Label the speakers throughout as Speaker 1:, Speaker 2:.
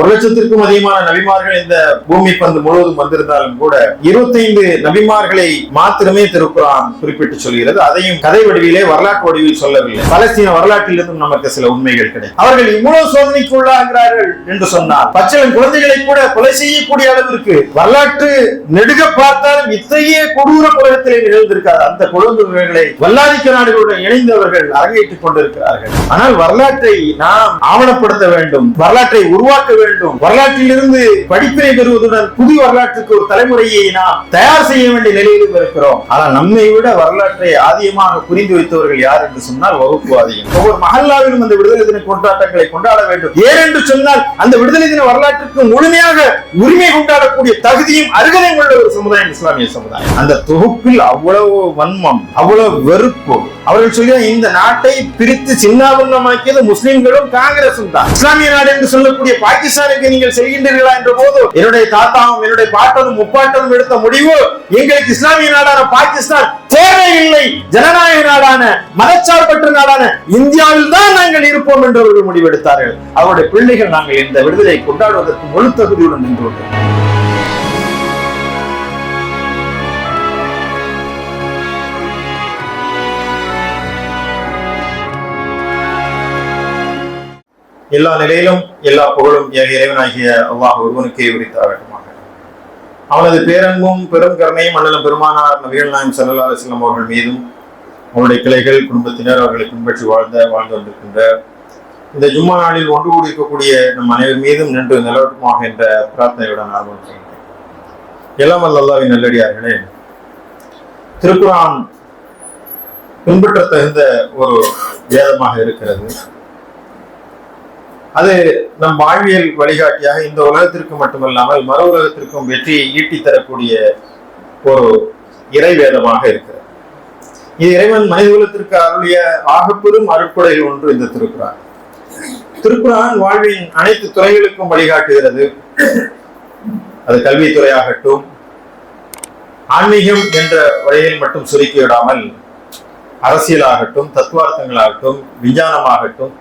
Speaker 1: ஒரு லட்சத்திற்கும் அதிகமான நபிமார்கள் இந்த பூமி பந்து முழுவதும் வந்திருந்தாலும் கூட இருபத்தைந்து நபிமார்களை மாத்திரமே திருக்குறான் குறிப்பிட்டு சொல்கிறது. அதையும் கதை வடிவிலே வரலாற்று வடிவில் சொல்லவில்லை. பலஸ்தீன வரலாற்றிலிருந்தும் நமக்கு சில உண்மைகள் கிடைக்கும். அவர்கள் இவ்வளவு சோதனைக்கு உள்ளாகிறார்கள் என்று சொன்னார் பச்சளம் குழந்தைகளை கூட கொலை செய்யக்கூடிய அளவிற்கு வரலாற்று நெடுக பார்த்தாலும் இத்தகைய கொடூர உலகத்திலே நிகழ்ந்திருக்காது. அந்த குழந்தைகளை வல்லாதிக்க நாடுகளுடன் இணைந்தவர்கள் அரங்கேற்றுக் கொண்டிருக்கிறார்கள். ஆனால் வரலாற்றை நாம் ஆவணப்படுத்த வேண்டும். வரலாற்றை உருவாக்க வேண்டும் வரலாற்றில் இருந்து படிப்பினை பெறுவதுடன் புதிய வரலாற்றுக்கு ஒரு தலைமுறையை நாம் தயார் செய்ய வேண்டிய நிலையிலும் இருக்கிறோம். ஆனால் நம்மை விட வரலாற்றை ஆதியமாக புரிந்து வைத்தவர்கள் யார் என்று சொன்னால் வகுப்புவாதிகள் ஒவ்வொரு மகல்லாவிலும் அந்த விடுதலை தின கொண்டாட்டங்களை கொண்டாட வேண்டும். ஏனென்று சொன்னால் அந்த விடுதலை தின வரலாற்றுக்கு முழுமையாக உரிமை கொண்டாடக்கூடிய தகுதியும் அருகதையும் உள்ள ஒரு சமுதாயம் இஸ்லாமிய சமுதாயம். அந்த தொகுப்பில் அவ்வளவு வன்மம் அவ்வளவு வெறுப்பு. அவர்கள் சொல்லி இந்த நாட்டை பிரித்து சின்னாபின்னமாக்கியது முஸ்லிம்களும் காங்கிரசும் தான். இஸ்லாமிய நாடு என்று சொல்லக்கூடிய பாகிஸ்தான் விசாரிக்க நீங்கள் செய்கின்றீர்களா என்ற போது என்னுடைய தாத்தாவும் என்னுடைய பாட்டனும் முப்பாட்டனும் எடுத்த முடிவு எங்களுக்கு இஸ்லாமிய நாடான பாகிஸ்தான் தேவையில்லை. ஜனநாயக நாடான மதச்சார்பற்ற நாடான இந்தியாவில் தான் நாங்கள் இருப்போம் என்று அவர்கள் முடிவெடுத்தார்கள். அவருடைய பிள்ளைகள் நாங்கள் இந்த விடுதலை கொண்டாடுவதற்கு முழு தகுதியுடன் நின்று எல்லா நிலையிலும் எல்லா புகழும் ஏக இறைவனாகிய அல்லாஹ் ஒருவனுக்கே உரித்தாகட்டுமாக அவனது பேரன்பும் பெரும் கருணையும் அண்ணலும் பெருமானார் நபிகள் நாயம் சல்லா அலிஸ்லாம் அவர்கள் மீதும் அவருடைய கிளைகள் குடும்பத்தினர் அவர்களை பின்பற்றி வாழ்ந்த வாழ்ந்து கொண்டிருக்கின்ற இந்த ஜும்மா நாளில் ஒன்று கூடியிருக்கக்கூடிய நம் அனைவர் மீதும் நின்று நிலவட்டுமாக என்ற பிரார்த்தனையுடன் ஆர்வம் எல்லாம் அல்லாவின் நல்லடியார்களே திருக்குரான் பின்பற்ற தகுந்த ஒரு வேதமாக இருக்கிறது. அது நம் வாழ்வியல் வழிகாட்டியாக இந்த உலகத்திற்கு மட்டுமல்லாமல் மறு உலகத்திற்கும் வெற்றியை ஈட்டி தரக்கூடிய ஒரு இறை வேதமாக இருக்கிறது. இது இறைவன் மனித குலத்திற்கு அருளிய ஆகப்பெரும் அருட்கொடையில் ஒன்று இந்த திருக்குறான். திருக்குறான் வாழ்வின் அனைத்து துறைகளுக்கும் வழிகாட்டுகிறது. அது கல்வித்துறையாகட்டும் ஆன்மீகம் என்ற வழியில் மட்டும் சுருக்கி விடாமல் அரசியலாகட்டும் தத்துவார்த்தங்களாகட்டும் விஞ்ஞானமாகட்டும்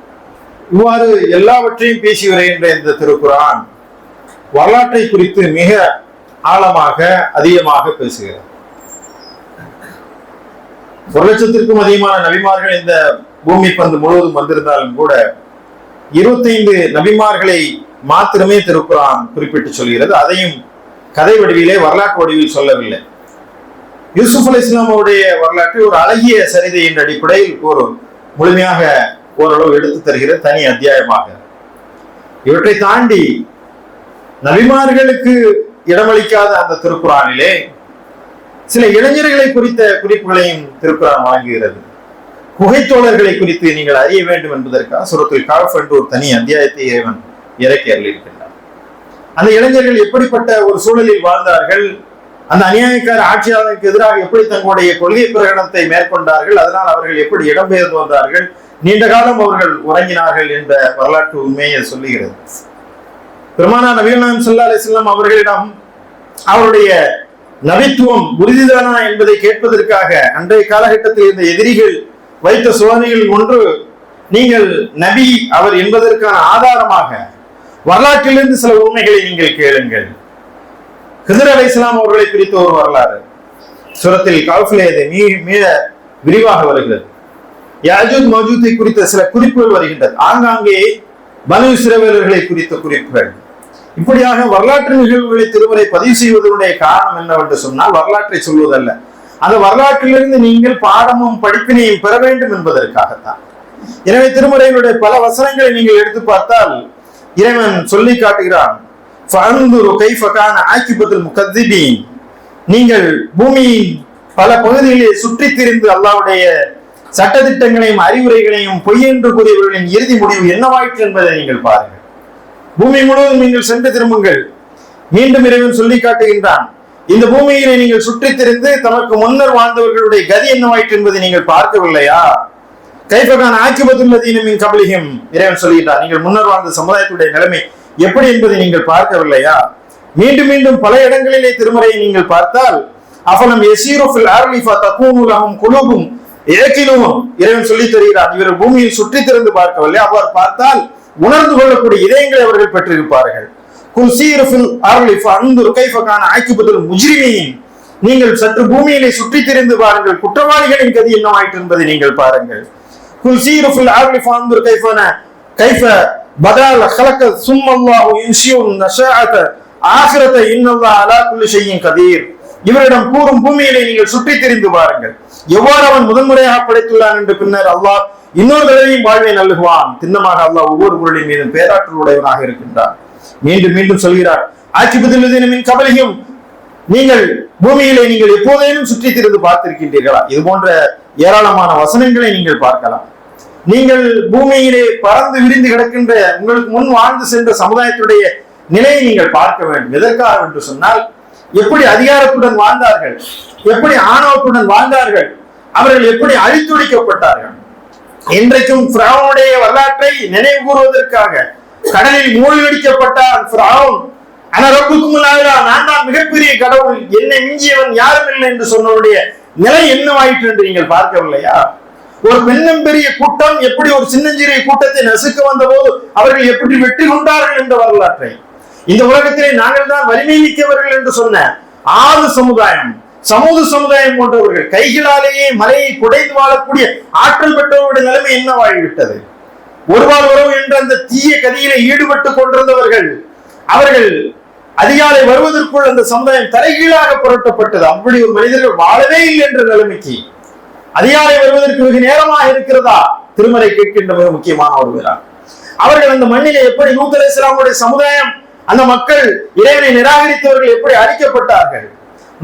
Speaker 1: இவ்வாறு எல்லாவற்றையும் பேசி வருகின்ற இந்த திருக்குறான் வரலாற்றை குறித்து மிக ஆழமாக அதிகமாக பேசுகிறது. ஒரு லட்சத்திற்கும் அதிகமான நபிமார்கள் இந்த பூமி பந்து முழுவதும் வந்திருந்தாலும் கூட இருபத்தைந்து நபிமார்களை மாத்திரமே திருக்குறான் குறிப்பிட்டு சொல்கிறது. அதையும் கதை வடிவிலே வரலாற்று வடிவில் சொல்லவில்லை. யூசுப் அலி இஸ்லாம் அவருடைய வரலாற்றை ஒரு அழகிய சரிதை என்ற அடிப்படையில் ஒரு முழுமையாக ஓரளவு எடுத்து தருகிற தனி அத்தியாயமாக. இவற்றை தாண்டி நபிமார்களுக்கு இடமளிக்காத அந்த திருக்குறானிலே சில இளைஞர்களை குறித்த குறிப்புகளையும் திருக்குறான் வழங்குகிறது. புகைத்தோழர்களை குறித்து நீங்கள் அறிய வேண்டும் என்பதற்காக சுரத்தில் காஃப் என்று ஒரு தனி அத்தியாயத்தை இறைவன் இறக்கி அருளியிருக்கின்றார் அந்த இளைஞர்கள் எப்படிப்பட்ட ஒரு சூழலில் வாழ்ந்தார்கள்? அந்த அநியாயக்கார ஆட்சியாளருக்கு எதிராக எப்படி தங்களுடைய கொள்கை பிரகடனத்தை மேற்கொண்டார்கள்? அதனால் அவர்கள் எப்படி இடம்பெயர்ந்து வந்தார்கள்? நீண்ட காலம் அவர்கள் உறங்கினார்கள் என்ற வரலாற்று உண்மையை சொல்லுகிறது. பெருமானா நவீனம் நாயம் சல்லா அலிஸ்லாம் அவர்களிடம் அவருடைய நபித்துவம் உறுதிதானா என்பதை கேட்பதற்காக அன்றைய காலகட்டத்தில் இருந்த எதிரிகள் வைத்த சோதனைகள் ஒன்று நீங்கள் நபி அவர் என்பதற்கான ஆதாரமாக வரலாற்றிலிருந்து சில உண்மைகளை நீங்கள் கேளுங்கள். ஹிசர் அலை இஸ்லாம் அவர்களை குறித்த ஒரு வரலாறு. சுரத்தில் காஃபிலே மீ மீள விரிவாக வருகிறது. யாஜூத் மௌஜூத்தை குறித்த சில குறிப்புகள் வருகின்றது ஆங்காங்கே பனு இஸ்ரவேலர்களை குறித்த குறிப்புகள். இப்படியாக வரலாற்று நிகழ்வுகளை திருமலை பதிவு செய்வதனுடைய காரணம் என்னவென்று சொன்னால் வரலாற்றை சொல்வதல்ல. அந்த வரலாற்றிலிருந்து நீங்கள் பாடமும் படிப்பினையும் பெற வேண்டும் என்பதற்காகத்தான். எனவே திருமுறையினுடைய பல வசனங்களை நீங்கள் எடுத்து பார்த்தால் இறைவன் சொல்லி காட்டுகிறான் நீங்கள் பூமியின் பல பகுதிகளில் சுற்றித் திரிந்து அல்லாவுடைய சட்டத்திட்டங்களையும் அறிவுரைகளையும் பொய் என்று கூறியவர்களின் இறுதி முடிவு என்னவாயிற்று என்பதை நீங்கள் பாருங்கள். பூமி முழுவதும் நீங்கள் சென்று திரும்புங்கள். மீண்டும் இறைவன் சொல்லி காட்டுகின்றான். இந்த பூமியிலே நீங்கள் சுற்றித் திரிந்து தமக்கு முன்னர் வாழ்ந்தவர்களுடைய கதி என்னவாயிற்று என்பதை நீங்கள் பார்க்கவில்லையா? கைப்பகான ஆக்கிபத்துள்ளதீனமின் கபலிகம் இறைவன் சொல்லுகின்றார் நீங்கள் முன்னர் வாழ்ந்த சமுதாயத்துடைய நிலைமை எப்படி என்பதை நீங்கள் பார்க்கவில்லையா? மீண்டும் மீண்டும் பல இடங்களிலே திருமறையை நீங்கள் பார்த்தால் அஃபலம் எசீரோஃபில் ஆர்லிஃபா தக்கூனுலகம் குழுவும் ஏக்கிலும் இறைவன் சொல்லி தருகிறார் இவர் பூமியில் சுற்றி திறந்து பார்க்கவில்லை அவர் பார்த்தால் உணர்ந்து கொள்ளக்கூடிய இதயங்களை அவர்கள் பெற்றிருப்பார்கள் குல் சீரஃபில் அருளி ஃபஅன்துர் கைஃப கான ஆக்கிபத்துல் முஜ்ரிமீன் நீங்கள் சற்று பூமியிலே சுற்றித் திரிந்து பாருங்கள் குற்றவாளிகளின் கதி என்னவாயிற்று என்பதை நீங்கள் பாருங்கள் குல் சீரஃபில் அருளி ஃபஅன்துர் கைஃபன கைஃப பதால خلق ثم الله ينشئ النشاءة ஆகிரத இன்னல்லா அலா குல்லி ஷையின் கதீர் இவரிடம் கூறும் பூமியிலே நீங்கள் சுற்றி திரிந்து பாருங்கள் எவ்வாறு அவன் முதன்முறையாக படைத்துள்ளான் என்று பின்னர் அல்லாஹ் இன்னொரு தடவையும் வாழ்வை நல்குவான். திண்ணமாக அல்லாஹ் ஒவ்வொரு பொருளின் மீதும் பேராற்றல் உடையவனாக இருக்கின்றான். மீண்டும் மீண்டும் சொல்கிறார் ஆட்சிபதில் கவலையும். நீங்கள் பூமியிலே நீங்கள் எப்போதேனும் சுற்றி திரிந்து பார்த்திருக்கின்றீர்களா? இது போன்ற ஏராளமான வசனங்களை நீங்கள் பார்க்கலாம். நீங்கள் பூமியிலே பறந்து விரிந்து கிடக்கின்ற உங்களுக்கு முன் வாழ்ந்து சென்ற சமுதாயத்துடைய நிலையை நீங்கள் பார்க்க வேண்டும். எதற்காக? என்று சொன்னால் எப்படி அதிகாரத்துடன் வாழ்ந்தார்கள்? எப்படி ஆணவத்துடன் வாழ்ந்தார்கள்? அவர்கள் எப்படி அழித்துடிக்கப்பட்டார்கள்? இன்றைக்கும் பிராவனுடைய வரலாற்றை நினைவு கூறுவதற்காக கடலில் மூழ்கடிக்கப்பட்டார் பிராவுன் அனரப்புக்கும் நான் தான் மிகப்பெரிய கடவுள். என்னை மிஞ்சியவன் யாரும் இல்லை என்று சொன்னவருடைய நிலை என்னவாயிற்று என்று நீங்கள் பார்க்கவில்லையா? ஒரு பெண்ணும் பெரிய கூட்டம் எப்படி ஒரு சின்னஞ்சிறிய கூட்டத்தை நசுக்க வந்த போது அவர்கள் எப்படி வெற்றி கொண்டார்கள் என்ற வரலாற்றை? இந்த உலகத்திலே நாங்கள் தான் வலிமை மிக்கவர்கள் என்று சொன்ன ஆறு சமுதாயம் சமூக சமுதாயம் போன்றவர்கள் கைகளாலேயே மலையை குடைந்து வாழக்கூடிய ஆற்றல் பெற்றவருடைய நிலைமை என்ன என்னவாகிவிட்டது ஒருவாள் உறவு என்ற அந்த தீய கதியில ஈடுபட்டு கொண்டிருந்தவர்கள் அவர்கள் அதிகாலை வருவதற்குள் அந்த சமுதாயம் தலைகீழாக புரட்டப்பட்டது. அப்படி ஒரு மனிதர்கள் வாழவே இல்லை என்ற நிலைமைக்கு. அதிகாலை வருவதற்கு வெகு நேரமாக இருக்கிறதா? திருமலை கேட்கின்ற மிக முக்கியமான ஒரு விழா அவர்கள் அந்த மண்ணிலே எப்படி நூத்தல் இஸ்லாமுடைய சமுதாயம் அந்த மக்கள் இறைவனை நிராகரித்தவர்கள் எப்படி அழிக்கப்பட்டார்கள்?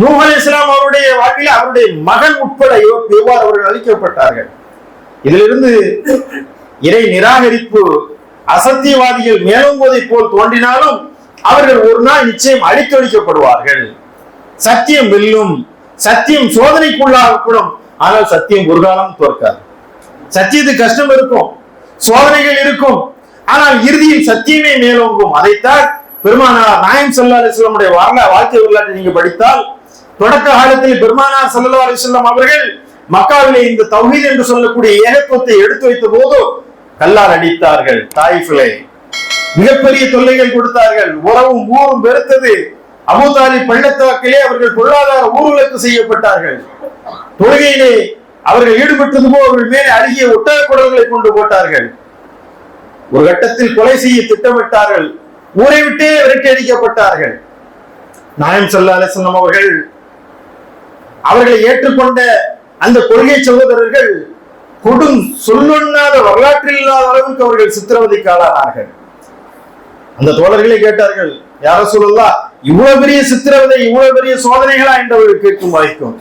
Speaker 1: நூஹ் அலி இஸ்லாம் அவருடைய வாழ்வில் அவருடைய மகன் உட்பட எவ்வாறு அவர்கள் அழிக்கப்பட்டார்கள்? இதிலிருந்து இறை நிராகரிப்பு அசத்தியவாதிகள் மேலோங்குவதை போல் தோன்றினாலும் அவர்கள் ஒரு நாள் நிச்சயம் அழித்தொழிக்கப்படுவார்கள் சத்தியம் வெல்லும் சத்தியம் சோதனைக்குள்ளாகக்கூடும். ஆனால் சத்தியம் ஒரு காலம் தோற்காது சத்தியத்துக்கு கஷ்டம் இருக்கும் சோதனைகள் இருக்கும். ஆனால் இறுதியில் சத்தியமே மேலோங்கும். அதைத்தான் பெருமானார் நாயம் சல்லா அலிஸ்லமுடைய வரலாறு வாழ்க்கை வரலாற்றை நீங்க படித்தால் தொடக்க காலத்தில் பெருமானார் சல்லா அலிஸ்லாம் அவர்கள் மக்காவிலே இந்த தௌஹீத் என்று சொல்லக்கூடிய ஏகத்துவத்தை எடுத்து வைத்த போது கல்லால் அடித்தார்கள் தாயிஃபிலே. மிகப்பெரிய தொல்லைகள் கொடுத்தார்கள். உறவும் ஊரும் வெறுத்தது. அபுதாரி பள்ளத்தாக்கிலே அவர்கள் பொருளாதார ஊர்களுக்கு செய்யப்பட்டார்கள். தொழுகையிலே அவர்கள் ஈடுபட்டது போல் அவர்கள் மேலே அருகிய ஒட்டக குடல்களை கொண்டு போட்டார்கள். ஒரு கட்டத்தில் கொலை செய்ய திட்டமிட்டார்கள். ஊரை விட்டே விரட்டி அடிக்கப்பட்டார்கள் நாயம் சல்லா அலிஸ்லாம் அவர்கள் அவர்களை ஏற்றுக்கொண்ட அந்த கொள்கை சகோதரர்கள் கொடும் சொல்லொண்ணாத வரலாற்றில் இல்லாத அளவுக்கு அவர்கள் சித்திரவதைக்கு ஆளானார்கள் அந்த தோழர்களே கேட்டார்கள் யார சொல்லா இவ்வளவு பெரிய சித்திரவதை இவ்வளவு பெரிய சோதனைகளா என்று அவர்கள் கேட்கும் வரைக்கும்.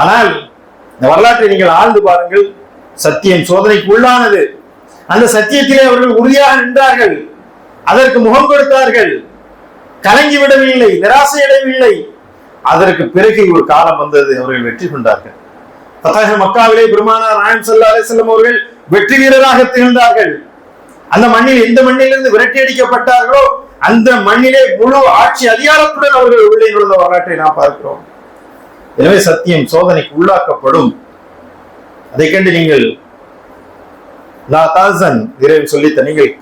Speaker 1: ஆனால் இந்த வரலாற்றை நீங்கள் ஆழ்ந்து பாருங்கள். சத்தியம் சோதனைக்கு உள்ளானது அந்த சத்தியத்திலே அவர்கள் உறுதியாக நின்றார்கள். அதற்கு முகம் கொடுத்தார்கள். கலங்கி விடவில்லை நிராசையடையவில்லை அதற்கு பிறகு ஒரு காலம் வந்தது அவர்கள் வெற்றி கொண்டார்கள். பத்தாக மக்காவிலே பெருமானார் நாயம் சல்லா அலிஸ்லாம் அவர்கள் வெற்றி வீரராக திகழ்ந்தார்கள். அந்த மண்ணில் எந்த மண்ணிலிருந்து விரட்டி அடிக்கப்பட்டார்களோ அந்த மண்ணிலே முழு ஆட்சி அதிகாரத்துடன் அவர்கள் உள்ளே நுழைந்த வரலாற்றை நாம் பார்க்கிறோம். எனவே சத்தியம் சோதனைக்கு உள்ளாக்கப்படும். அதை கண்டு நீங்கள் லா தாசன் விரைவில் சொல்லித்த நீங்கள்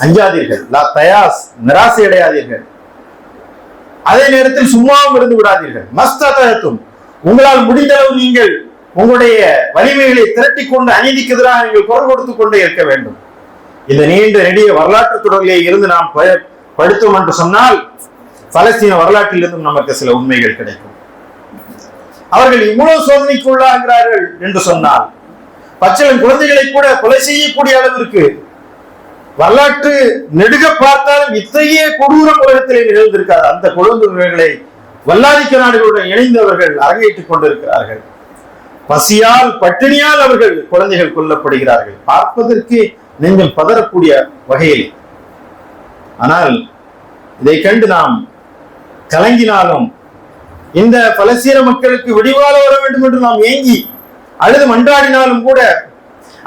Speaker 1: அஞ்சாதீர்கள். லா தயாஸ் நிராசை அடையாதீர்கள் அதே நேரத்தில் சும்மாவும் இருந்து விடாதீர்கள். மஸ்தத்தும் உங்களால் முடிந்தளவு நீங்கள் உங்களுடைய வலிமைகளை திரட்டிக் கொண்டு அநீதிக்கு எதிராக நீங்கள் குரல் கொடுத்துக் கொண்டே இருக்க வேண்டும். இந்த நீண்ட நெடிய வரலாற்று தொடரிலே இருந்து நாம் ப- என்று சொன்னால் பலஸ்தீன வரலாற்றிலிருந்தும் நமக்கு சில உண்மைகள் கிடைக்கும். அவர்கள் இவ்வளவு சோதனைக்கு உள்ளாகிறார்கள் என்று சொன்னால் பச்சளம் குழந்தைகளை கூட கொலை செய்யக்கூடிய அளவிற்கு வரலாற்று நெடுக பார்த்தாலும் இத்தகைய கொடூரம் உலகத்திலே நிகழ்ந்திருக்காது. அந்த குழந்தைகளை வல்லாதிக்க நாடுகளுடன் இணைந்தவர்கள் அரங்கேற்றுக் கொண்டிருக்கிறார்கள். பசியால் பட்டினியால் அவர்கள் குழந்தைகள் கொல்லப்படுகிறார்கள். பார்ப்பதற்கு நெஞ்சம் பதறக்கூடிய வகையில். ஆனால் இதை கண்டு நாம் கலங்கினாலும் இந்த பலஸ்தீன மக்களுக்கு விடிவால வர வேண்டும் என்று நாம் ஏங்கி அழுது மன்றாடினாலும் கூட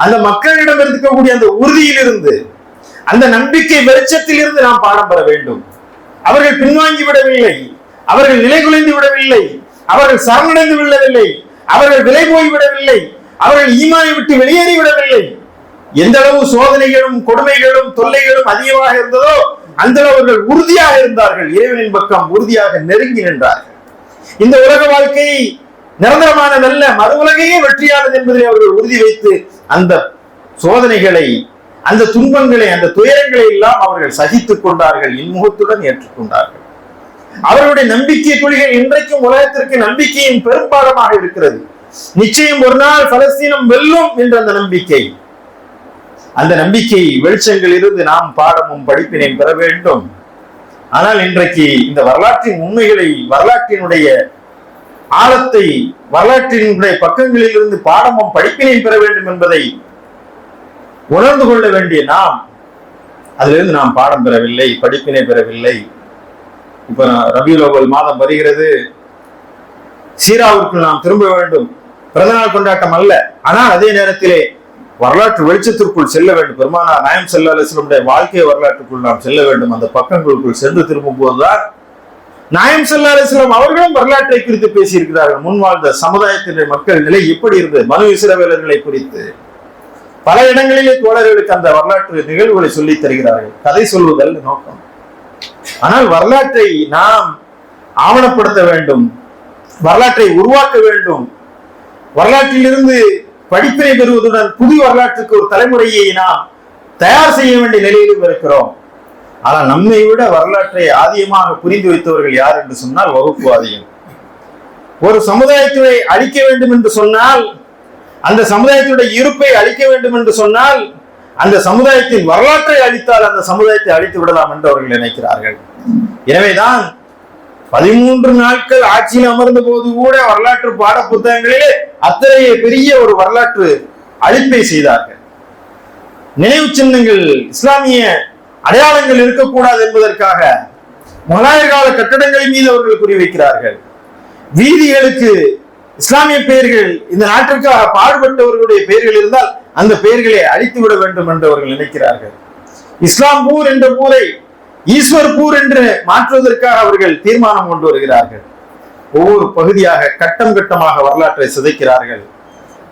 Speaker 1: அந்த மக்களிடம் இருக்கக்கூடிய அந்த உறுதியிலிருந்து அந்த நம்பிக்கை வெளிச்சத்தில் இருந்து நாம் பாடம் பெற வேண்டும். அவர்கள் பின்வாங்கி விடவில்லை. அவர்கள் நிலைகுலைந்து விடவில்லை. அவர்கள் சரணடைந்து விடவில்லை. அவர்கள் விலை போய் விடவில்லை. அவர்கள் ஈமானை விட்டு வெளியேறி விடவில்லை. எந்த அளவு சோதனைகளும் கொடுமைகளும் தொல்லைகளும் அதிகமாக இருந்ததோ அந்த அளவு அவர்கள் உறுதியாக இருந்தார்கள். இறைவனின் பக்கம் உறுதியாக நெருங்கி நின்றார்கள். இந்த உலக வாழ்க்கை நிரந்தரமானதல்ல மறு உலகையே வெற்றியானது என்பதை அவர்கள் உறுதி வைத்து அந்த சோதனைகளை அந்த துன்பங்களை அந்த துயரங்களை எல்லாம் அவர்கள் சகித்துக் கொண்டார்கள் இன்முகத்துடன் ஏற்றுக்கொண்டார்கள். அவர்களுடைய நம்பிக்கை துளிகள் இன்றைக்கும் உலகத்திற்கு நம்பிக்கையின் பெரும்பாலமாக இருக்கிறது. நிச்சயம் ஒரு நாள் பலஸ்தீனம் வெல்லும் என்ற அந்த நம்பிக்கை. அந்த நம்பிக்கை வெளிச்சங்கள் இருந்து நாம் பாடமும் படிப்பினையும் பெற வேண்டும். ஆனால் இன்றைக்கு இந்த வரலாற்றின் உண்மைகளை வரலாற்றினுடைய ஆழத்தை வரலாற்றினுடைய பக்கங்களில் இருந்து பாடமும் படிப்பினையும் பெற வேண்டும் என்பதை உணர்ந்து கொள்ள வேண்டிய நாம் அதிலிருந்து நாம் பாடம் பெறவில்லை படிப்பினை பெறவில்லை. இப்ப ரபியுல் மாதம் வருகிறது. சீராவிற்கு நாம் திரும்ப வேண்டும். பிறந்தநாள் கொண்டாட்டம் அல்ல. ஆனால் அதே நேரத்திலே வரலாற்று வெளிச்சத்திற்குள் செல்ல வேண்டும். பெருமானார் நாயம் செல்ல அலிஸ்லமுடைய வாழ்க்கை வரலாற்றுக்குள் நாம் செல்ல வேண்டும். அந்த பக்கங்களுக்குள் சென்று திரும்பும் போதுதான் நாயம் செல்ல அலிஸ்லாம் அவர்களும் வரலாற்றை குறித்து பேசியிருக்கிறார்கள். முன் வாழ்ந்த சமுதாயத்தினுடைய மக்கள் நிலை எப்படி இருந்தது? மனு இசிறவேலர்களை குறித்து. பல இடங்களிலே தோழர்களுக்கு அந்த வரலாற்று நிகழ்வுகளை சொல்லி தருகிறார்கள். கதை சொல்வதல் நோக்கம். ஆனால் வரலாற்றை நாம் ஆவணப்படுத்த வேண்டும். வரலாற்றை உருவாக்க வேண்டும். வரலாற்றிலிருந்து படிப்பினை பெறுவதுடன் புதிய வரலாற்றுக்கு ஒரு தலைமுறையை நாம் தயார் செய்ய வேண்டிய நிலையிலும் இருக்கிறோம். ஆனால் நம்மை விட வரலாற்றை ஆதியமாக புரிந்து வைத்தவர்கள் யார் என்று சொன்னால் வகுப்புவாதிகள் ஒரு சமுதாயத்தை அழிக்க வேண்டும் என்று சொன்னால் அந்த சமுதாயத்தினுடைய இருப்பை அழிக்க வேண்டும் என்று சொன்னால் அந்த சமுதாயத்தின் வரலாற்றை அழித்தால் அந்த சமுதாயத்தை அழித்து விடலாம் என்று அவர்கள் நினைக்கிறார்கள். எனவேதான் பதிமூன்று நாட்கள் ஆட்சியில் அமர்ந்த போது கூட வரலாற்று பாட புத்தகங்களிலே அத்தகைய பெரிய ஒரு வரலாற்று அழிப்பை செய்தார்கள். நினைவு சின்னங்கள் இஸ்லாமிய அடையாளங்கள் இருக்கக்கூடாது என்பதற்காக முகலாயர் கால கட்டடங்களின் மீது அவர்கள் குறிவைக்கிறார்கள். வீதிகளுக்கு இஸ்லாமிய பெயர்கள் இந்த நாட்டிற்காக பாடுபட்டவர்களுடைய பெயர்கள் இருந்தால் அந்த பெயர்களை அழித்து விட வேண்டும் என்று அவர்கள் நினைக்கிறார்கள். இஸ்லாம் பூர் என்ற ஊரை ஈஸ்வர்பூர் என்று மாற்றுவதற்காக அவர்கள் தீர்மானம் கொண்டு வருகிறார்கள். ஒவ்வொரு பகுதியாக கட்டம் கட்டமாக வரலாற்றை சிதைக்கிறார்கள்.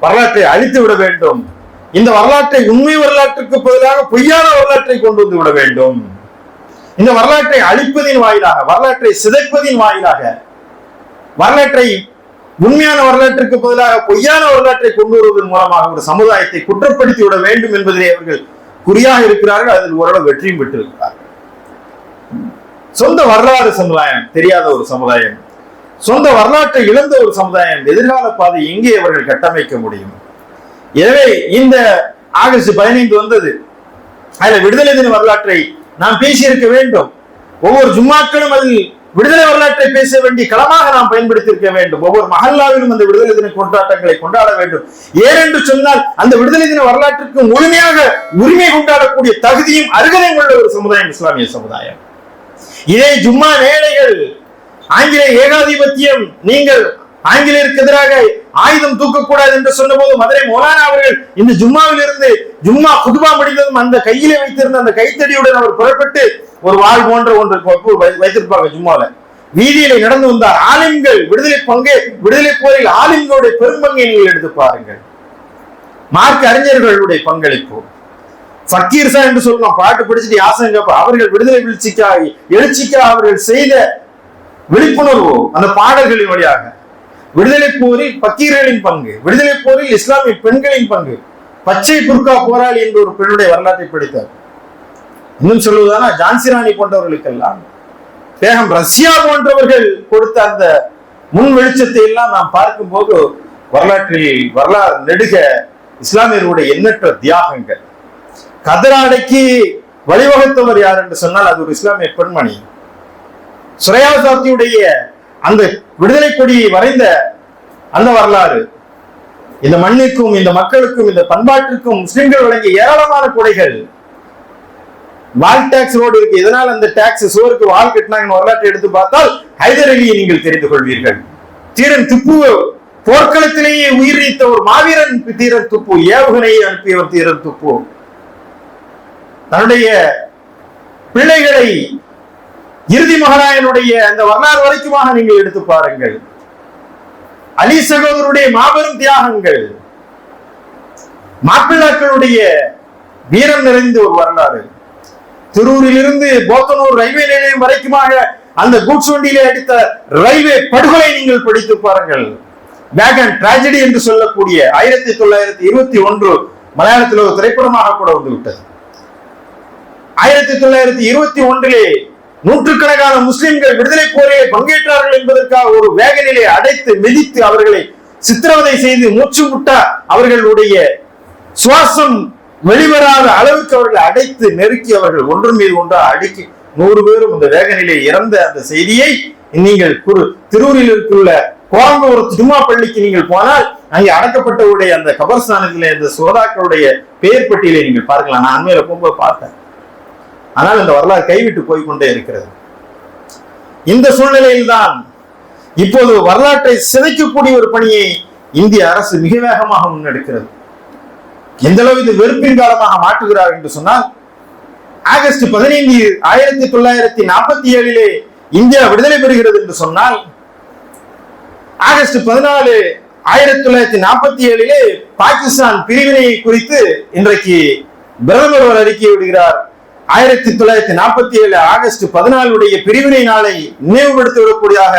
Speaker 1: வரலாற்றை அழித்து விட வேண்டும். இந்த வரலாற்றை உண்மை வரலாற்றுக்கு பதிலாக பொய்யான வரலாற்றை கொண்டு வந்து விட வேண்டும். இந்த வரலாற்றை அழிப்பதின் வாயிலாக வரலாற்றை சிதைப்பதின் வாயிலாக வரலாற்றை உண்மையான வரலாற்றுக்கு பதிலாக பொய்யான வரலாற்றை கொண்டு வருவதன் மூலமாக ஒரு சமுதாயத்தை குற்றப்படுத்தி விட வேண்டும் என்பதிலே அவர்கள் குறியாக இருக்கிறார்கள். அதில் ஓரளவு வெற்றியும் பெற்றிருக்கிறார்கள். சொந்த வரலாறு சமுதாயம் தெரியாத ஒரு சமுதாயம். சொந்த வரலாற்றை இழந்த ஒரு சமுதாயம் எதிர்கால பாதை எங்கே அவர்கள் கட்டமைக்க முடியும்? எனவே இந்த ஆகஸ்ட் பதினைந்து வந்தது. அதுல விடுதலை தின வரலாற்றை நாம் பேசியிருக்க வேண்டும். ஒவ்வொரு ஜும்மாக்களும் அதில் விடுதலை வரலாற்றை பேச வேண்டிய களமாக நாம் பயன்படுத்தி இருக்க வேண்டும். ஒவ்வொரு மகல்லாவிலும் அந்த விடுதலை தின கொண்டாட்டங்களை கொண்டாட வேண்டும். ஏனென்று சொன்னால் அந்த விடுதலை தின வரலாற்றுக்கு முழுமையாக உரிமை கொண்டாடக்கூடிய தகுதியும் அருகதையும் உள்ள ஒரு சமுதாயம் இஸ்லாமிய சமுதாயம். இதே ஜும்மா மேடைகள் ஆங்கில ஏகாதிபத்தியம் நீங்கள் ஆங்கிலேயருக்கு எதிராக ஆயுதம் தூக்கக்கூடாது என்று சொன்னபோது மதுரை மோலானா அவர்கள் இந்த ஜும்மாவில் இருந்து ஜும்மா புதுபா முடிந்ததும் அந்த கையிலே வைத்திருந்த அந்த கைத்தடியுடன் அவர் புறப்பட்டு ஒரு வாழ் போன்ற ஒன்று வைத்திருப்பாங்க ஜும்மால. வீதியிலே நடந்து வந்தார். ஆலிம்கள் விடுதலை பங்கு விடுதலை போரில் ஆலிம்களுடைய பெரும்பங்கை நீங்கள் எடுத்து பாருங்கள். மார்க் அறிஞர்களுடைய பங்களிப்பு. ஃபக்கீர் சா என்று சொல்லலாம். பாட்டு படிச்சுட்டு யாசங்க அவர்கள் விடுதலை வீழ்ச்சிக்காக எழுச்சிக்காக அவர்கள் செய்த விழிப்புணர்வு அந்த பாடல்களின் வழியாக. விடுதலை போரில் பக்கீரர்களின் பங்கு விடுதலை போரில் இஸ்லாமிய பெண்களின் பங்கு. பச்சை புர்கா போராளி என்ற ஒரு பெண்ணுடைய வரலாற்றை படித்தார். இன்னும் சொல்லுவதானா? ஜான்சி ராணி போன்றவர்களுக்கெல்லாம் தேகம் ரஷ்யா போன்றவர்கள் கொடுத்த அந்த முன் வெளிச்சத்தை எல்லாம் நாம் பார்க்கும்போது வரலாற்றில் வரலாறு நெடுக இஸ்லாமியர்களுடைய எண்ணற்ற தியாகங்கள். கதராடைக்கு வழிவகுத்தவர் யார் என்று சொன்னால் அது ஒரு இஸ்லாமிய பெண்மணி. சுரையா சாத்தியுடைய அந்த விடுதலை கொடியை வரைந்த அந்த வரலாறு இந்த மண்ணிற்கும் இந்த மக்களுக்கும் இந்த பண்பாட்டிற்கும் முஸ்லிம்கள் வழங்கிய ஏராளமான கொடைகள். வால் டாக்ஸ் ரோடு இருக்கு. இதனால் அந்த டாக்ஸ் சுவருக்கு வால் கட்டினாங்கன்னு வரலாற்றை எடுத்து பார்த்தால் ஹைதர் அலியை நீங்கள் தெரிந்து கொள்வீர்கள். தீரன் துப்பு போர்க்களத்திலேயே உயிர் நீத்த ஒரு மாவீரன் தீரன் துப்பு ஏவுகணையை அனுப்பியவர் தீரன் துப்பு. தன்னுடைய பிள்ளைகளை இறுதி மகாராயனுடைய அந்த வரலாறு வரைக்குமாக நீங்கள் எடுத்து பாருங்கள். அலி சகோதரருடைய மாபெரும் தியாகங்கள் மாப்பிள்ளாக்களுடைய வீரம் நிறைந்த ஒரு வரலாறு. திருவூரிலிருந்து போத்தனூர் ரயில்வே நிலையம் வரைக்குமாக அந்த கூட்ஸ் வண்டியிலே அடித்த ரயில்வே படுகொலை நீங்கள் படித்து பாருங்கள். வேகன் டிராஜடி என்று சொல்லக்கூடிய ஆயிரத்தி தொள்ளாயிரத்தி இருபத்தி ஒன்று மலையாளத்தில் ஒரு திரைப்படமாக கூட வந்துவிட்டது. ஆயிரத்தி தொள்ளாயிரத்தி இருபத்தி ஒன்றிலே நூற்றுக்கணக்கான முஸ்லிம்கள் விடுதலை போரிலே பங்கேற்றார்கள் என்பதற்காக ஒரு வேகனிலே அடைத்து மிதித்து அவர்களை சித்திரவதை செய்து மூச்சு முட்ட அவர்களுடைய சுவாசம் வெளிவராத அளவுக்கு அவர்களை அடைத்து நெருக்கி அவர்கள் ஒன்று மீது ஒன்றா அடுக்கி நூறு பேரும் இந்த வேகனிலே இறந்த அந்த செய்தியை நீங்கள் குரு திருவூரில் இருக்குள்ள கோரம்பூர் ஜும்மா பள்ளிக்கு நீங்கள் போனால் அங்கே அடக்கப்பட்டவுடைய அந்த கபர்ஸ்தானத்திலே அந்த சோதாக்களுடைய பெயர் பட்டியலை நீங்கள் பார்க்கலாம். நான் அண்மையில போகும்போது பார்த்தேன். ஆனால் இந்த வரலாறு கைவிட்டு போய்கொண்டே இருக்கிறது. இந்த சூழ்நிலையில்தான் இப்போது வரலாற்றை சிதைக்கக்கூடிய ஒரு பணியை இந்திய அரசு மிக வேகமாக முன்னெடுக்கிறது. எந்த அளவு இது வெறுப்பின் காலமாக மாற்றுகிறார் என்று சொன்னால் ஆகஸ்ட் பதினைந்து ஆயிரத்தி தொள்ளாயிரத்தி நாற்பத்தி ஏழிலே இந்தியா விடுதலை பெறுகிறது என்று சொன்னால் ஆகஸ்ட் பதினாலு ஆயிரத்தி தொள்ளாயிரத்தி நாற்பத்தி ஏழிலே பாகிஸ்தான் பிரிவினை குறித்து இன்றைக்கு பிரதமர் ஒரு அறிக்கை விடுகிறார். ஆயிரத்தி தொள்ளாயிரத்தி நாற்பத்தி ஏழு ஆகஸ்ட் பதினாலுடைய பிரிவினை நாளை நினைவுபடுத்திவிடக்கூடியதாக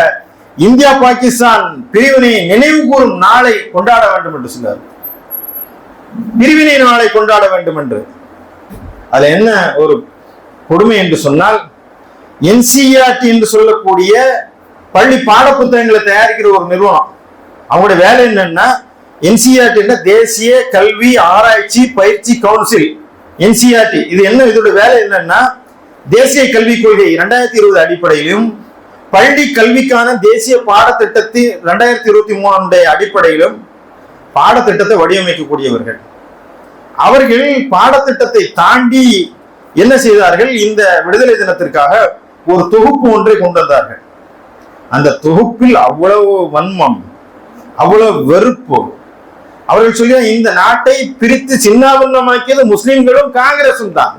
Speaker 1: இந்தியா பாகிஸ்தான் பிரிவினை நினைவு கூறும் நாளை கொண்டாட வேண்டும் என்று சொன்னார். பிரிவினை நாளை கொண்டாட வேண்டும் என்று. அது என்ன ஒரு கொடுமை என்று சொன்னால் என்சிஆர்டி என்று சொல்லக்கூடிய பள்ளி பாட புத்தகங்களை தயாரிக்கிற ஒரு நிறுவனம். அவங்களுடைய வேலை என்னன்னா என்சிஆர்டி தேசிய கல்வி ஆராய்ச்சி பயிற்சி கவுன்சில் என்சிஆர்டி இது என்ன? இதோட வேலை என்னன்னா தேசிய கல்விக் கொள்கை இரண்டாயிரத்தி இருபது அடிப்படையிலும் பள்ளி கல்விக்கான தேசிய பாடத்திட்டத்தின் ரெண்டாயிரத்தி இருபத்தி மூணுடைய அடிப்படையிலும் பாடத்திட்டத்தை வடிவமைக்கக்கூடியவர்கள். அவர்கள் பாடத்திட்டத்தை தாண்டி என்ன செய்தார்கள்? இந்த விடுதலை தினத்திற்காக ஒரு தொகுப்பு ஒன்றை கொண்டு வந்தார்கள் அந்த தொகுப்பில் அவ்வளவு வன்மம் அவ்வளவு வெறுப்பு அவர்கள் சொல்லி இந்த நாட்டை பிரித்து சின்னாபின்னமாக்கியது முஸ்லிம்களும் காங்கிரசும் தான்.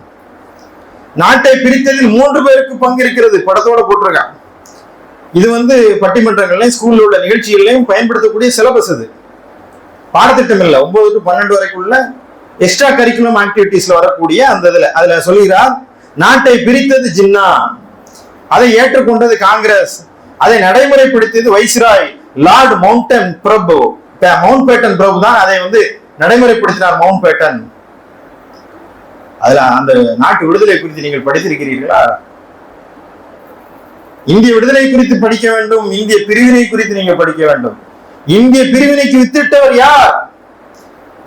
Speaker 1: நாட்டை பிரித்ததில் மூன்று பேருக்கு பங்கு இருக்கிறது படத்தோட போட்டிருக்காங்க. இது வந்து பட்டிமன்றங்கள்லையும் ஸ்கூல்ல உள்ள நிகழ்ச்சிகள்லையும் பயன்படுத்தக்கூடிய சிலபஸ் இது. பாடத்திட்டம் இல்லை. ஒன்பது டு பன்னெண்டு வரைக்குள்ள எக்ஸ்ட்ரா கரிக்குலம் ஆக்டிவிட்டீஸ்ல வரக்கூடிய அந்த இதுல அதுல சொல்கிறார் நாட்டை பிரித்தது ஜின்னா. அதை ஏற்றுக்கொண்டது காங்கிரஸ். அதை நடைமுறைப்படுத்தியது வைஸ்ராய் லார்ட் மவுண்டன் பிரபு. மவுண்ட் பேட்டன் பிரபு தான் அதை வந்து நடைமுறைப்படுத்தினார் மவுண்ட் பேட்டன் அதுல அந்த நாட்டு விடுதலை குறித்து நீங்கள் படித்திருக்கிறீர்களா? இந்திய விடுதலை குறித்து படிக்க வேண்டும் இந்திய பிரிவினை குறித்து நீங்க படிக்க வேண்டும். இந்திய பிரிவினைக்கு வித்திட்டவர் யார்?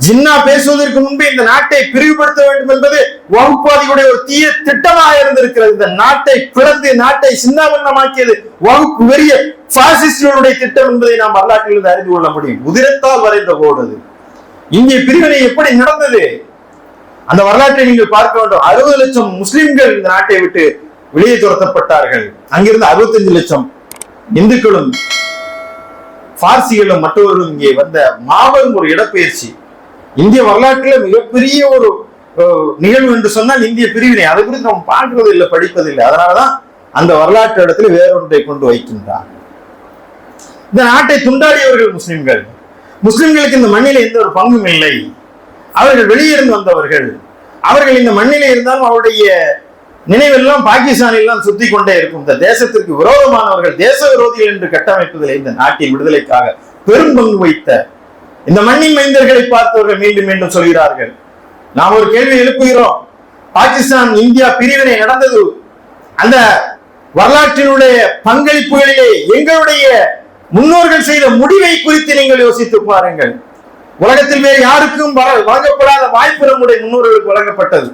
Speaker 1: ஜின்னா பேசுவதற்கு முன்பு இந்த நாட்டை பிரிவுபடுத்த வேண்டும் என்பது வகுப்பாதிகளுடைய ஒரு தீய திட்டமாக இருந்திருக்கிறது. இந்த நாட்டை பிளந்து நாட்டை சின்னாபன்னமாக்கியது வகுப்பு வெறிய பாசிஸ்டுடைய திட்டம் என்பதை நாம் வரலாற்றில் இருந்து அறிந்து கொள்ள முடியும். உதிரத்தால் வரைந்த கோடு இங்கே பிரிவினை எப்படி நடந்தது? அந்த வரலாற்றை நீங்கள் பார்க்க வேண்டும். அறுபது லட்சம் முஸ்லிம்கள் இந்த நாட்டை விட்டு வெளியே துரத்தப்பட்டார்கள். அங்கிருந்து அறுபத்தஞ்சு லட்சம் இந்துக்களும் பார்சிகளும் மற்றவர்களும் இங்கே வந்த மாபெரும் ஒரு இடப்பெயர்ச்சி. இந்திய வரலாற்றில் மிகப்பெரிய ஒரு நிகழ்வு என்று சொன்னால் இந்திய பிரிவினை. அதை குறித்து நம்ம பார்க்கிறது இல்லை படிப்பது இல்லை அதனாலதான் அந்த வரலாற்று இடத்துல வேறொன்றை கொண்டு வைக்கின்றார். இந்த நாட்டை துண்டாடியவர்கள் முஸ்லிம்கள். முஸ்லிம்களுக்கு இந்த மண்ணில எந்த ஒரு பங்கும் இல்லை. அவர்கள் வெளியிருந்து வந்தவர்கள். அவர்கள் இந்த மண்ணில இருந்தாலும் அவருடைய நினைவெல்லாம் பாகிஸ்தானில் சுத்தி கொண்டே இருக்கும். இந்த தேசத்திற்கு விரோதமானவர்கள் தேச விரோதிகள் என்று கட்டமைப்பதில் இந்த நாட்டின் விடுதலைக்காக பெரும் பங்கு வைத்த இந்த மண்ணின் மைந்தர்களை பார்த்தவர்கள் மீண்டும் மீண்டும் சொல்கிறார்கள். நாம் ஒரு கேள்வி எழுப்புகிறோம். பாகிஸ்தான் இந்தியா பிரிவினை நடந்தது. அந்த வரலாற்றினுடைய பங்களிப்புகளிலே எங்களுடைய முன்னோர்கள் செய்த முடிவை குறித்து நீங்கள் யோசித்து பாருங்கள். உலகத்தில் வேறு யாருக்கும் வர- வழங்கப்படாத வாய்ப்பு நம்முடைய முன்னோர்களுக்கு வழங்கப்பட்டது.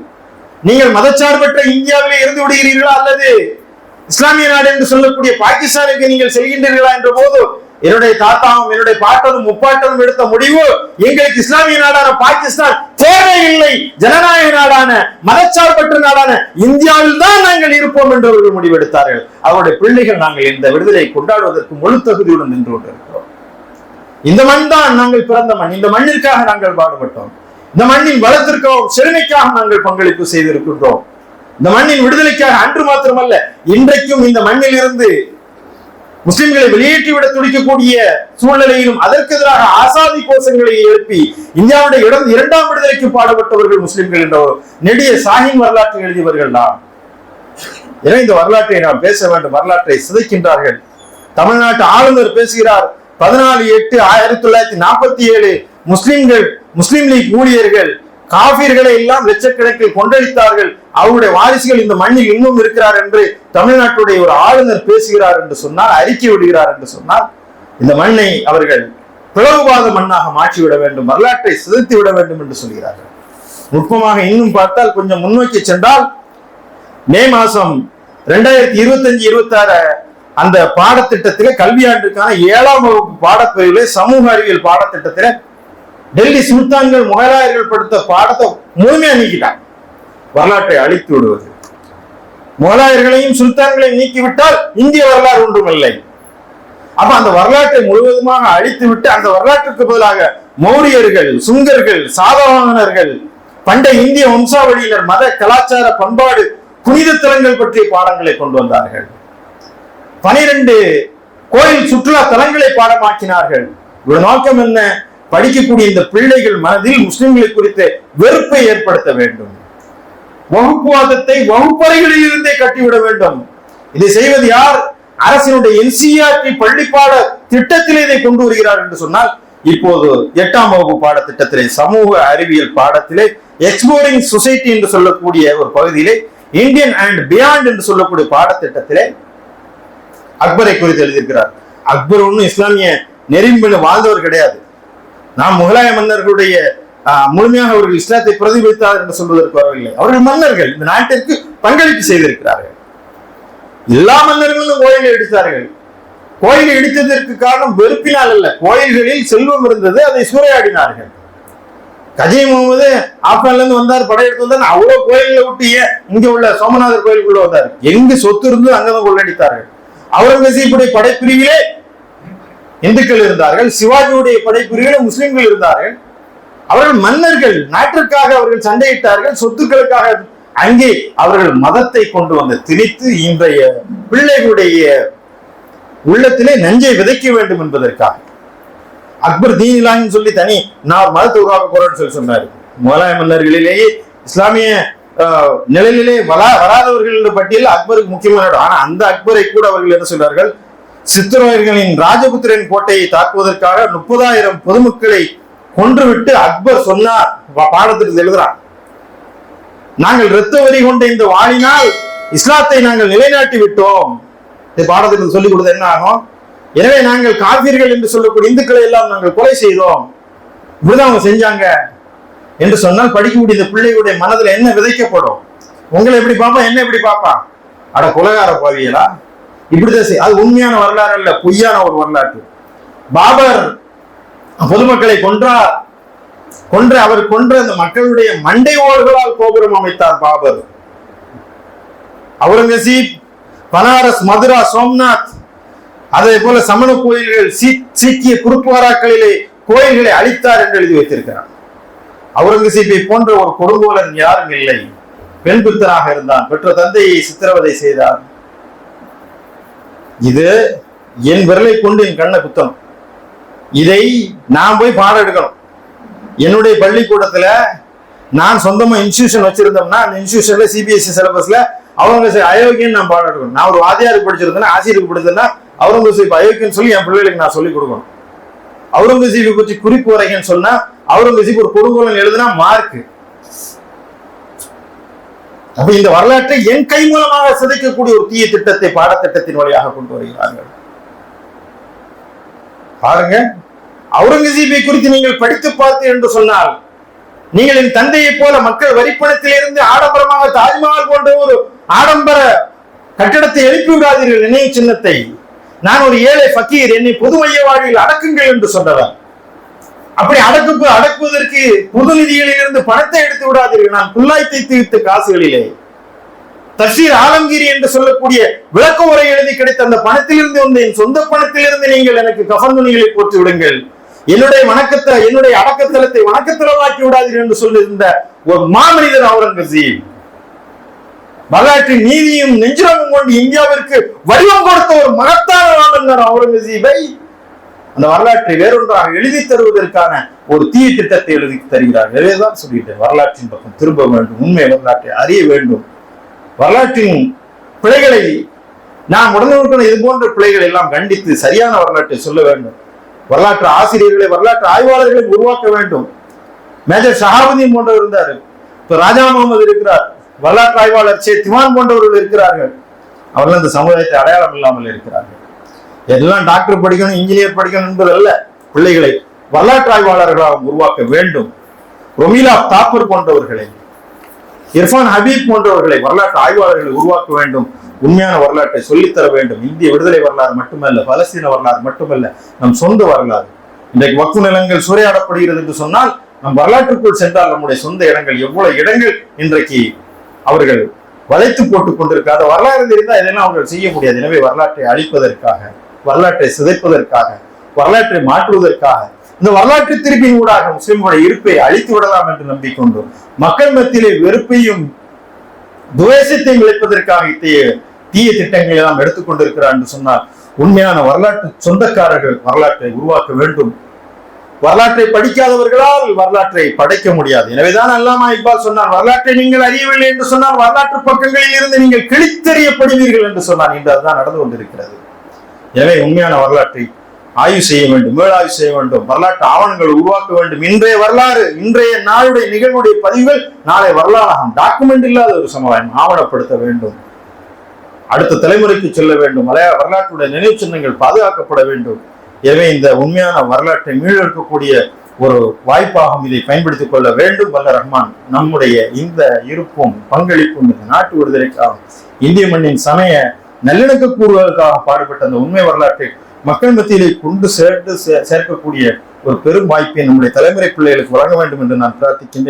Speaker 1: நீங்கள் மதச்சார்பற்ற இந்தியாவிலே இருந்து விடுகிறீர்களா அல்லது இஸ்லாமிய நாடு என்று சொல்லக்கூடிய பாகிஸ்தானுக்கு நீங்கள் செல்கின்றீர்களா என்ற போது என்னுடைய தாத்தாவும் என்னுடைய பாட்டனும் முப்பாட்டனும் எடுத்த முடிவு எங்களுக்கு இஸ்லாமிய நாடான பாகிஸ்தான் தேவை இல்லை ஜனநாயக நாடான மதச்சார்பற்ற நாடான இந்தியாவில் தான் நாங்கள் இருப்போம் என்று அவர்கள் முடிவெடுத்தார்கள். அவருடைய பிள்ளைகள் நாங்கள் இந்த விடுதலை கொண்டாடுவதற்கு முழு தகுதியுடன் நின்று கொண்டிருக்கிறோம். இந்த மண் தான் நாங்கள் பிறந்த மண். இந்த மண்ணிற்காக நாங்கள் பாடுபட்டோம். இந்த மண்ணின் வளத்திற்காகவும் செழுமைக்காக நாங்கள் பங்களிப்பு செய்திருக்கின்றோம். இந்த மண்ணின் விடுதலைக்காக அன்று மாத்திரமல்ல இன்றைக்கும் இந்த மண்ணில் இருந்து முஸ்லிம்களை வெளியேற்றிவிட துடிக்கக்கூடிய சூழ்நிலையிலும் அதற்கு எதிராக ஆசாதி கோஷங்களை எழுப்பி இந்தியாவுடைய இடம் இரண்டாம் விடுதலைக்கு பாடுபட்டவர்கள் முஸ்லிம்கள் என்ற நெடிய சாஹின் வரலாற்றை எழுதியவர்கள் தான் எனவே இந்த வரலாற்றை நாம் பேச வேண்டும்? வரலாற்றை சிதைக்கின்றார்கள். தமிழ்நாட்டு ஆளுநர் பேசுகிறார் பதினாலு எட்டு ஆயிரத்தி தொள்ளாயிரத்தி நாற்பத்தி ஏழு முஸ்லிம்கள் முஸ்லிம் லீக் ஊழியர்கள் காபீர்களை எல்லாம் லட்சக்கணக்கில் கொண்டளித்தார்கள் அவருடைய வாரிசுகள் இந்த மண்ணில் இன்னும் இருக்கிறார் என்று தமிழ்நாட்டுடைய ஒரு ஆளுநர் பேசுகிறார் என்று சொன்னால் அறிக்கை விடுகிறார் என்று சொன்னால் இந்த மண்ணை அவர்கள் பிளவுவாத மண்ணாக மாற்றிவிட வேண்டும் வரலாற்றை சிதைத்து விட வேண்டும் என்று சொல்கிறார்கள். நுட்பமாக இன்னும் பார்த்தால் கொஞ்சம் முன்னோக்கி சென்றால் மே மாசம் ரெண்டாயிரத்தி இருபத்தஞ்சு இருபத்தி ஆறு அந்த பாடத்திட்டத்திலே கல்வியாண்டுக்கான ஏழாம் வகுப்பு பாடப்பிரிவிலே சமூக அறிவியல் பாடத்திட்டத்திலே டெல்லி சுல்தான்கள் முகலாயர்கள் படுத்த பாடத்தை முழுமையா நீக்கிட்டான் வரலாற்றை அழித்து விடுவது. முகலாயர்களையும் சுல்தான்களையும் நீக்கிவிட்டால் இந்திய வரலாறு ஒன்றும் இல்லை அப்ப அந்த வரலாற்றை முழுவதுமாக அழித்து விட்டு அந்த வரலாற்றுக்கு பதிலாக மௌரியர்கள் சுங்கர்கள் சாதவாகனர்கள் பண்டை இந்திய வம்சாவளியினர் மத கலாச்சார பண்பாடு புனித தலங்கள் பற்றிய பாடங்களை கொண்டு வந்தார்கள். பனிரெண்டு கோயில் சுற்றுலா தலங்களை பாடமாக்கினார்கள். ஒரு நோக்கம் என்ன? படிக்கக்கூடிய இந்த பிள்ளைகள் மனதில் முஸ்லிம்களை குறித்த வெறுப்பை ஏற்படுத்த வேண்டும். வகுப்புவாதத்தை வகுப்பறைகளில் இருந்தே கட்டிவிட வேண்டும். இதை செய்வது யார்? அரசினுடைய என்சிஆர்டி பள்ளிப்பாட திட்டத்திலே இதை கொண்டு வருகிறார் என்று சொன்னால் இப்போது எட்டாம் வகுப்பு பாடத்திட்டத்திலே சமூக அறிவியல் பாடத்திலே எக்ஸ்போரிங் சொசைட்டி என்று சொல்லக்கூடிய ஒரு பகுதியிலே இந்தியன் அண்ட் பியாண்ட் என்று சொல்லக்கூடிய பாடத்திட்டத்திலே அக்பரை குறித்து எழுதியிருக்கிறார். அக்பர் ஒன்றும் இஸ்லாமிய நெறிம்படி வாழ்ந்தவர் கிடையாது. நாம் முகலாய மன்னர்களுடைய ஆஹ், முழுமையாக அவர்கள் இஸ்லாத்தை பிரதிபலித்தார் என்று சொல்வதற்கு வரவில்லை. அவர்கள் மன்னர்கள் இந்த நாட்டிற்கு பங்களிப்பு செய்திருக்கிறார்கள். எல்லா மன்னர்களும் கோயிலை இடித்தார்கள் கோயிலை இடித்ததற்கு காரணம் வெறுப்பினால் அல்ல. கோயில்களில் செல்வம் இருந்தது அதை சூறையாடினார்கள். கஜை முகமது ஆப்கான்ல இருந்து வந்தார் படையெடுத்து வந்தார் அவ்வளவு கோயில்களை விட்டு ஏன் இங்க உள்ள சோமநாதர் கோயிலுக்குள்ள வந்தார். எங்கு சொத்து இருந்தோ அங்கதான் கொள்ளடித்தார்கள். அவுரங்கசீப்புடைய படைப்பிரிவிலே இந்துக்கள் இருந்தார்கள் சிவாஜியுடைய படைப்பிரிவிலே முஸ்லிம்கள் இருந்தார்கள். அவர்கள் மன்னர்கள் நாட்டிற்காக அவர்கள் சண்டையிட்டார்கள் சொத்துக்களுக்காக அங்கே அவர்கள் மதத்தை கொண்டு வந்து திணித்து இன்றைய பிள்ளைகளுடைய உள்ளத்திலே நஞ்சை விதைக்க வேண்டும் என்பதற்காக. அக்பர் தீனிலான்னு சொல்லி தனி நான் ஒரு மதத்தை உருவாக்க போறேன்னு சொல்லி சொன்னார். முகலாய மன்னர்களிலேயே இஸ்லாமிய ஆஹ், நிலையிலே வரா வராதவர்கள் என்ற பட்டியல் அக்பருக்கு முக்கியமான ஆனா அந்த அக்பரை கூட அவர்கள் என்ன சொல்றார்கள் சித்திரவர்களின் ராஜபுத்திரன் கோட்டையை தாக்குவதற்காக முப்பதாயிரம் பொதுமக்களை கொன்றுவிட்டு அக்பர் சொன்னார். பாடத்திற்கு எழுதுறான். நாங்கள் இரத்த வரி கொண்ட இந்த வாழினால் இஸ்லாத்தை நாங்கள் நிலைநாட்டி விட்டோம். இந்த பாடத்திற்கு சொல்லிக் கொடுத்தது என்ன ஆகும்? எனவே நாங்கள் காவிர்கள் என்று சொல்லக்கூடிய இந்துக்களை எல்லாம் நாங்கள் கொலை செய்தோம். இப்படிதான் அவங்க செஞ்சாங்க. என்று சொன்னால் படிக்கக்கூடிய இந்த பிள்ளைகளுடைய மனதில் என்ன விதைக்கப்படும்? உங்களை எப்படி பார்ப்பான் என்ன எப்படி பாப்பா அட குலகார பாவியலா இப்படிதான் அது உண்மையான வரலாறு அல்ல பொய்யான ஒரு வரலாற்று பாபர் பொதுமக்களை கொன்றார் கொன்ற அவர் கொன்ற அந்த மக்களுடைய மண்டை ஓடுகளால் கோபுரம் அமைத்தார் பாபர். அவுரங்கசீப் பனாரஸ் மதுரா சோம்நாத் அதே போல சமண கோயில்கள் சீ- சீக்கிய குறுப்புவாராக்களிலே கோயில்களை அழித்தார் என்று எழுதி வைத்திருக்கிறார். அவுரங்கசீப்பை போன்ற ஒரு கொடுங்கோலன் யாரும் இல்லை. பெண் பித்தனாக இருந்தான் பெற்ற தந்தையை சித்திரவதை செய்தார். இது என் விரலை கொண்டு என் கண்ணை குத்தணும். இதை நான் போய் பாடம் எடுக்கணும். என்னுடைய பள்ளிக்கூடத்துல நான் சொந்தமா இன்ஸ்டியூஷன் வச்சிருந்தோம்னா அந்த இன்ஸ்டியூஷன்ல சிபிஎஸ்சி சிலபஸ்ல அவங்க அயோக்கியன் நான் பாடம் எடுக்கணும். நான் ஒரு வாதியாருக்கு படிச்சிருந்தேன்னா ஆசிரியருக்கு படிச்சிருந்தேன்னா அவுரங்கசீப் அயோக்கியன்னு சொல்லி என் பிள்ளைகளுக்கு நான் சொல்லிக் கொடுக்கணும். அவுரங்கசீப்பை பற்றி குறிப்பு வரைகன்னு சொன்னா அவுரங்கசீப் ஒரு கொடுங்கோலன் எழுதுனா மார்க்கு அப்ப இந்த வரலாற்றை என் கை மூலமாக சிதைக்கக்கூடிய ஒரு தீய திட்டத்தை பாடத்திட்டத்தின் வழியாக கொண்டு வருகிறார்கள். பாருங்க அவுரங்கசீப்பை குறித்து நீங்கள் படித்து பார்த்து என்று சொன்னால் நீங்கள் என் தந்தையைப் போல மக்கள் வரிப்பணத்திலிருந்து ஆடம்பரமாக தாஜ்மஹால் போன்ற ஒரு ஆடம்பர கட்டிடத்தை எழுப்பி விடாதீர்கள் நினைவு சின்னத்தை. நான் ஒரு ஏழை ஃபக்கீர் என்னை பொது மைய வாழ்வில் அடக்குங்கள் என்று சொன்னவர். அப்படி அடக்கு அடக்குவதற்கு பொது இருந்து பணத்தை எடுத்து விடாதீர்கள். நான் குல்லாய் தைத்து காசுகளிலே. தஷீர் ஆலம்கிரி என்று சொல்லக்கூடிய விளக்க உரை எழுதி கிடைத்த அந்த பணத்திலிருந்து வந்து என் சொந்த பணத்திலிருந்து நீங்கள் எனக்கு கஃன் துணிகளை போட்டு விடுங்கள். என்னுடைய வணக்கத்தை என்னுடைய அடக்கத்தலத்தை வணக்கத்தலமாக்கி விடாதீர்கள் என்று சொல்லியிருந்த ஒரு மாமனிதர் அவுரங்கசீப். வரலாற்றின் நீதியும் நெஞ்சுரமும் கொண்டு இந்தியாவிற்கு வடிவம் கொடுத்த ஒரு மகத்தான மன்னர் அவுரங்கசீபை அந்த வரலாற்றை வேறொன்றாக எழுதி தருவதற்கான ஒரு தீய திட்டத்தை எழுதி தருகிறார் தான் சொல்லிட்டேன் வரலாற்றின் பக்கம் திரும்ப வேண்டும் உண்மை வரலாற்றை அறிய வேண்டும். வரலாற்றின் பிழைகளை நாம் உடனுக்குடன் இது போன்ற பிழைகளை எல்லாம் கண்டித்து சரியான வரலாற்றை சொல்ல வேண்டும். வரலாற்று ஆசிரியர்களை வரலாற்று ஆய்வாளர்களை உருவாக்க வேண்டும். மேஜர் ஷஹாபுதீன் போன்றவர் இருந்தார். இப்ப ராஜா முகமது இருக்கிறார். வரலாற்று ஆய்வாளர் சே திவான் போன்றவர்கள் இருக்கிறார்கள். அவர்கள் இந்த சமுதாயத்தை அடையாளம் இல்லாமல் இருக்கிறார்கள். எல்லாம் டாக்டர் படிக்கணும் இன்ஜினியர் படிக்கணும் என்பதல்ல. பிள்ளைகளை வரலாற்று ஆய்வாளர்களாக உருவாக்க வேண்டும். ரொமீலா தாப்பர் போன்றவர்களை இர்ஃபான் ஹபீப் போன்றவர்களை வரலாற்று ஆய்வாளர்களை உருவாக்க வேண்டும். உண்மையான வரலாற்றை சொல்லித்தர வேண்டும். இந்திய விடுதலை வரலாறு மட்டுமல்ல பலஸ்தீன வரலாறு மட்டுமல்ல நம் சொந்த வரலாறு. இன்றைக்கு வக்கு நிலங்கள் சூறையாடப்படுகிறது என்று சொன்னால் நம் வரலாற்றுக்குள் சென்றால் நம்முடைய சொந்த இடங்கள் எவ்வளவு இடங்கள் இன்றைக்கு அவர்கள் வளைத்து போட்டுக் கொண்டிருக்காத வரலாறு இருந்தால் இதெல்லாம் அவர்கள் செய்ய முடியாது. எனவே வரலாற்றை அழிப்பதற்காக வரலாற்றை சிதைப்பதற்காக வரலாற்றை மாற்றுவதற்காக இந்த வரலாற்று திருப்பின் ஊடாக முஸ்லிம்களுடைய இருப்பை அழித்து விடலாம் என்று நம்பிக்கொண்டோம். மக்கள் மத்தியிலே வெறுப்பையும் துவேஷத்தையும் இழைப்பதற்காக இத்தகைய தீய திட்டங்களை எல்லாம் எடுத்துக்கொண்டிருக்கிறார் என்று சொன்னால் உண்மையான வரலாற்று சொந்தக்காரர்கள் வரலாற்றை உருவாக்க வேண்டும். வரலாற்றை படிக்காதவர்களால் வரலாற்றை படைக்க முடியாது. எனவேதான் அல்லாமா இக்பால் சொன்னார் வரலாற்றை நீங்கள் அறியவில்லை என்று சொன்னால் வரலாற்று பக்கங்களில் இருந்து நீங்கள் கிழித்தறியப்படுவீர்கள் என்று சொன்னார் இன்று அதுதான் நடந்து கொண்டிருக்கிறது. எனவே உண்மையான வரலாற்றை ஆய்வு செய்ய வேண்டும் மேலாய்வு செய்ய வேண்டும் வரலாற்று ஆவணங்களை உருவாக்க வேண்டும். இன்றைய வரலாறு இன்றைய நாளுடைய நிகழ்வுடைய பதிவுகள் நாளை வரலாறாகும். டாக்குமெண்ட் இல்லாத ஒரு சமுதாயம் ஆவணப்படுத்த வேண்டும். அடுத்த தலைமுறைக்கு செல்ல வேண்டும். மலையாள வரலாற்றுடைய நினைவு சின்னங்கள் பாதுகாக்கப்பட வேண்டும். எனவே இந்த உண்மையான வரலாற்றை மீளெடுக்கக்கூடிய ஒரு வாய்ப்பாகவும் இதை பயன்படுத்திக் கொள்ள வேண்டும். வல்ல ரஹ்மான் நம்முடைய இந்த இருப்பும் பங்களிப்பும் இந்த நாட்டு விடுதலைக்காகவும் இந்திய மண்ணின் சமய நல்லிணக்க கூறுவதற்காக பாடுபட்ட அந்த உண்மை வரலாற்றை மக்கள் மத்தியிலே கொண்டு சேர்த்து சேர்க்கக்கூடிய ஒரு பெரும் வாய்ப்பை நம்முடைய தலைமுறை பிள்ளைகளுக்கு வழங்க வேண்டும் என்று நான் பிரார்த்திக்கின்றேன்.